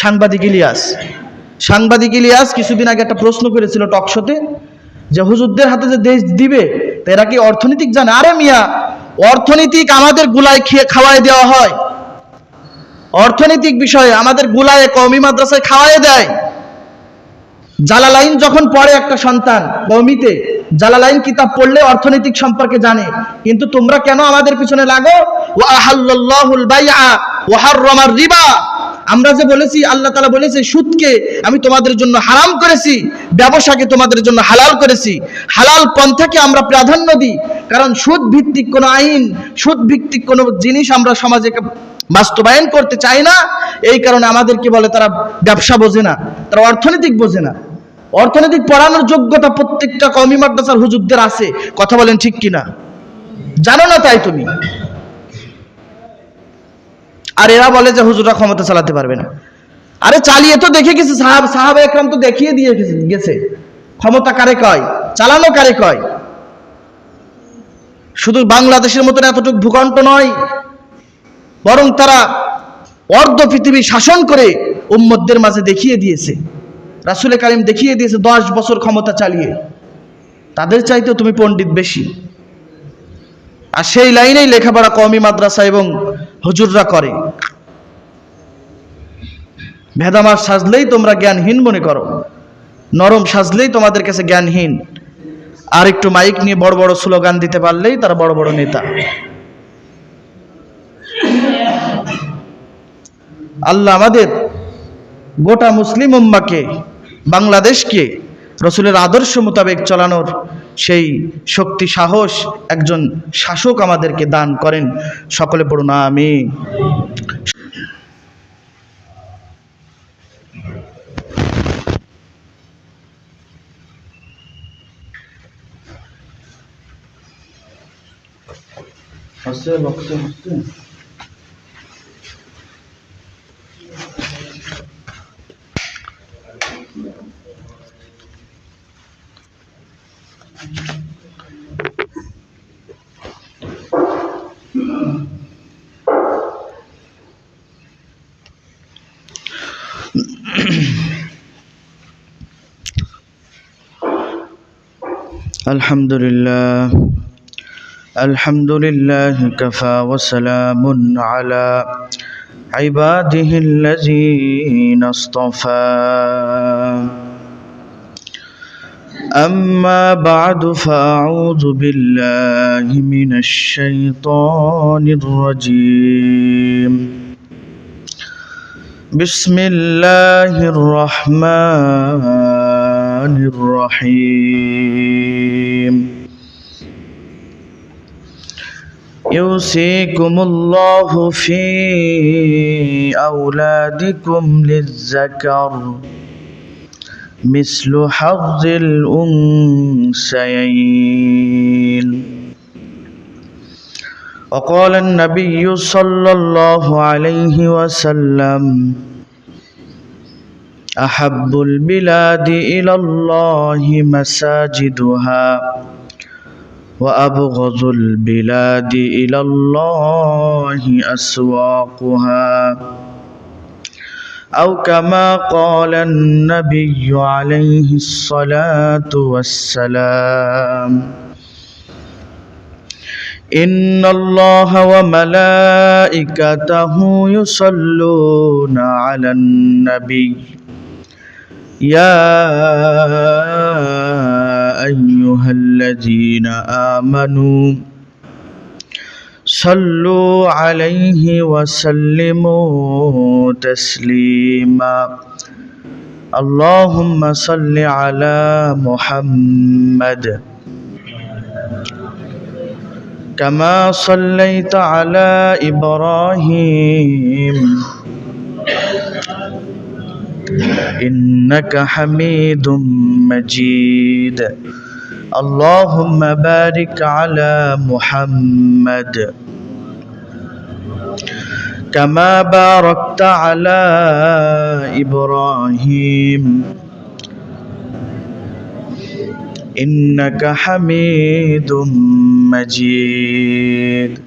সাংবাদিক ইলিয়াস। সাংবাদিক ইলিয়াস কিছুদিন আগে একটা প্রশ্ন করেছিল টকশোতে যে হুজুরদের হাতে যে দেশ দিবে, তো এরা কি অর্থনৈতিক জানে? আরে মিয়া, অর্থনৈতিক আমাদের গুলায় খেয়ে খাওয়াই দেওয়া হয়। অর্থনৈতিক বিষয়ে আমাদের গুলায় কওমি মাদ্রাসায় খাওয়াই দেয়। জালালাইন যখন পড়ে একটা সন্তান কওমিতে, জালালাইন কিতাব পড়লে অর্থনৈতিক সম্পর্কে জানে। কিন্তু তোমরা কেন আমাদের পিছনে লাগো? ওয়া আহাল্লাল্লাহুল বাইআ ওয়া হাররামার রিবা। আমরা যে বলেছি, আল্লাহ তালা বলেছে, সুদকে আমি তোমাদের জন্য হারাম করেছি, ব্যবসাকে তোমাদের জন্য হালাল করেছি। হালাল পন্থাকে আমরা প্রাধান্য দিই, কারণ সুদ ভিত্তিক কোনো আইন সুদ ভিত্তিক কোনো জিনিস আমরা সমাজে বাস্তবায়ন করতে চাই না। এই কারণে আমাদেরকে বলে, তারা ব্যবসা বোঝে না, তারা অর্থনৈতিক বোঝে না। অর্থনৈতিক পড়ানোর যোগ্যতা প্রত্যেকটা কমি মাদ্রাসার হুজুরদের আছে। কথা বলেন ঠিক কিনা? জানো না তাই তুমি? আর এরা বলে যে হুজুরা ক্ষমতা চালাতে পারবে না। আরে চালিয়ে তো দেখে গেছে, সাহাব সাহাব একরাম তো দেখিয়ে দিয়ে গেছে- ক্ষমতা কারে কয়? চালানো কারে কয়? শুধু বাংলাদেশের মতন এতটুকু ভূখণ্ড নয়, বরং তারা অর্ধ পৃথিবী শাসন করে উম্মতদের মাঝে দেখিয়ে দিয়েছে। রাসুলে কারিম দেখিয়ে দিয়েছে দশ বছর ক্ষমতা চালিয়ে। তাদের চাইতেও তুমি পণ্ডিত বেশি। আর সেই লাইনেই লেখাপড়া কওমি মাদ্রাসা এবং হুজুররা করে। ভেদামার সাজলেই তোমরা জ্ঞানহীন মনে করো। নরম সাজলেই তোমাদের কাছে জ্ঞানহীন। আর একটু মাইক নিয়ে বড় বড় স্লোগান দিতে পারলেই তারা বড় বড় নেতা। আল্লাহ আমাদের গোটা মুসলিম উম্মাকে, বাংলাদেশকে রসুলের আদর্শ মোতাবেক চালানোর সেই শক্তি, সাহস একজন শাসক আমাদেরকে দান করেন। সকলে পড়ুন আমি الحمد لله الحمد لله كفى وسلام على عباده الذين اصطفى أما بعد فأعوذ بالله من الشيطان الرجيم. بسم الله الرحمن الرحيم. يوصيكم الله في أولادكم للذكر. مثل حظ الأنثيين. وقال النبي صلى الله عليه وسلم أحب البلاد إلى الله مساجدها وأبغض البلاد إلى الله أسواقها. أو كما قال النبي عليه الصلاة والسلام. إن الله وملائكته يصلون على النبي. يا أيها الذين آمنوا صلوا عليه وسلموا تسليما. اللهم صل على محمد. كما صليت على إبراهيم. إنك حميد مجيد. اللهم بارك على محمد. كما باركت على إبراهيم إنك حميد مجيد